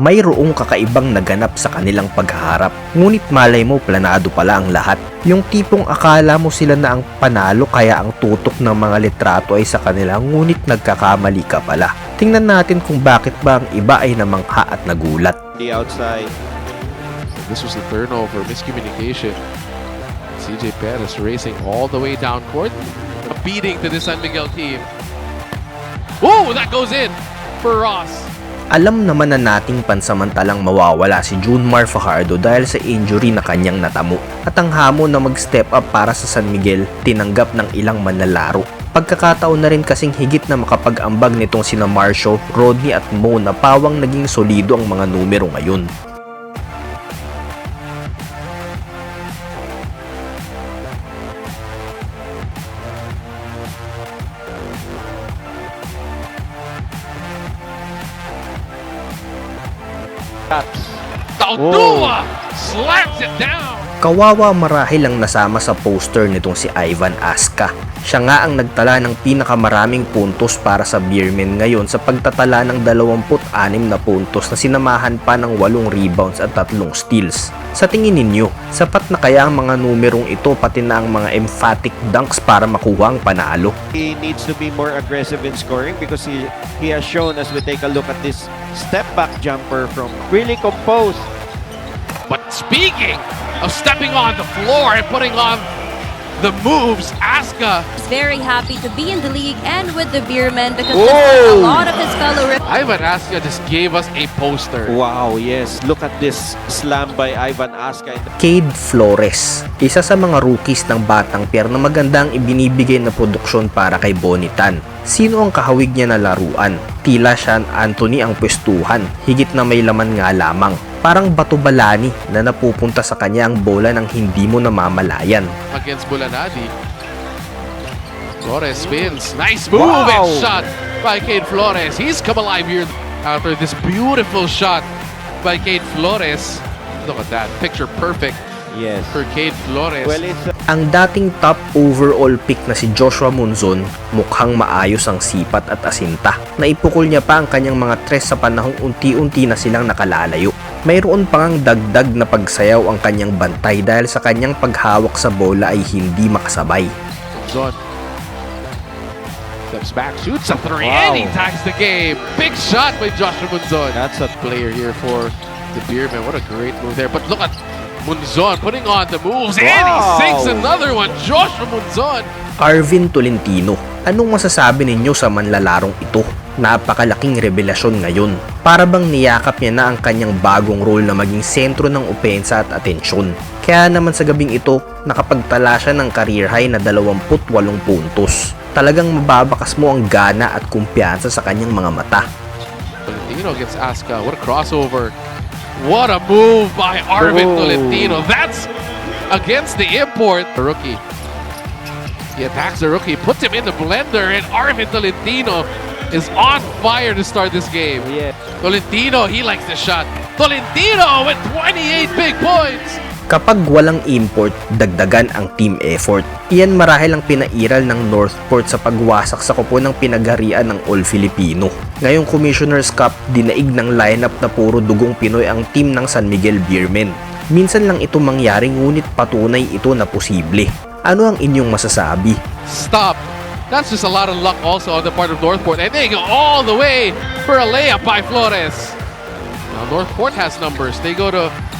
mayroong kakaibang naganap sa kanilang pagharap. Ngunit malay mo planado pala ang lahat. Yung tipong akala mo sila na ang panalo kaya ang tutok ng mga litrato ay sa kanila ngunit nagkakamali ka pala. Tingnan natin kung bakit ba ang iba ay namangha at nagulat. the outside. This was the turnover, miscommunication. CJ Perez racing all the way down court. A beating to the San Miguel team. Whoa, that goes in for Ross. Alam naman na nating pansamantalang mawawala si Junmar Fajardo dahil sa injury na kanyang natamo at ang hamon na mag-step up para sa San Miguel tinanggap ng ilang manlalaro. Pagkakataon na rin kasing higit na makapag-ambag nitong sina Marcio, Rodney at Mo na pawang naging solido ang mga numero ngayon. Taudua slams it down. Kawawa marahil ang nasama sa poster nitong si Ivan Aska. Siya nga ang nagtala ng pinakamaraming puntos para sa Beermen ngayon sa pagtatala ng 26 na puntos na sinamahan pa ng 8 rebounds at 3 steals. Sa tingin ninyo, sapat na kaya ang mga numerong ito pati na ang mga emphatic dunks para makuha ang panalo? He needs to be more aggressive in scoring because he he has shown as we take a look at this step back jumper from really composed. Speaking of stepping on the floor and putting on the moves, Aska, He's very happy to be in the league and with the Beermen because a lot of his fellow Ivan Aska just gave us a poster. Wow, yes. Look at this slam by Ivan the- Cade Flores, isa sa mga rookies ng Batang Pier na magandang ibinibigay na produksyon para kay Bonitan. Sino ang kahawig niya na laruan? Tila Sean Anthony ang pwestuhan, higit na may laman nga lamang. Parang bato balani na napupunta sa kanya ang bola ng hindi mo namamalayan. against Bulanadi. Flores spins. Nice move Wow. and shot by Cade Flores. He's come alive here after this beautiful shot by Cade Flores. Look at that. Picture perfect Yes. for Cade Flores. Well, it's uh, Ang dating top overall pick na si Joshua Monzon, mukhang maayos ang sipat at asinta. Naipukol niya pa ang kanyang mga tres sa panahong unti-unti na silang nakalalayo. Mayroon pa ngang dagdag na pagsayaw ang kanyang bantay dahil sa kanyang paghawak sa bola ay hindi makasabay. Zon. Steps back, shoots a three, Wow. and he ties the game. Big shot by Joshua Munzon. that's a player here for the Beerman. What a great move there. But look at Munzon putting on the moves, and he Wow. sinks another one. Joshua Munzon. Arvin Tolentino, anong masasabi ninyo sa manlalarong ito? Napakalaking revelasyon ngayon. Para bang niyakap niya na ang kanyang bagong role na maging sentro ng opensa at atensyon. Kaya naman sa gabing ito, nakapagtala siya ng career high na 28 puntos. Talagang mababakas mo ang gana at kumpiyansa sa kanyang mga mata. Tolentino gets Aska. What a crossover. What a move by Arvin Oh. Tolentino. That's against the import. The rookie. He attacks the rookie, puts him in the blender, and Arvin Tolentino is on fire to start this game. yeah. Tolentino, he likes the shot. Tolentino with 28 big points. Kapag walang import, dagdagan ang team effort. Iyan marahil ang pinairal ng Northport sa pagwasak sa kupo ng pinagarian ng All Filipino. Ngayong Commissioner's Cup, dinaig ng lineup na puro dugong Pinoy ang team ng San Miguel Beermen. Minsan lang ito mangyari ngunit patunay ito na posible. Ano ang inyong masasabi? Stop. That's just a lot of luck also on the part of Northport. And they go all the way for a layup by Flores. Now Northport has numbers. They go to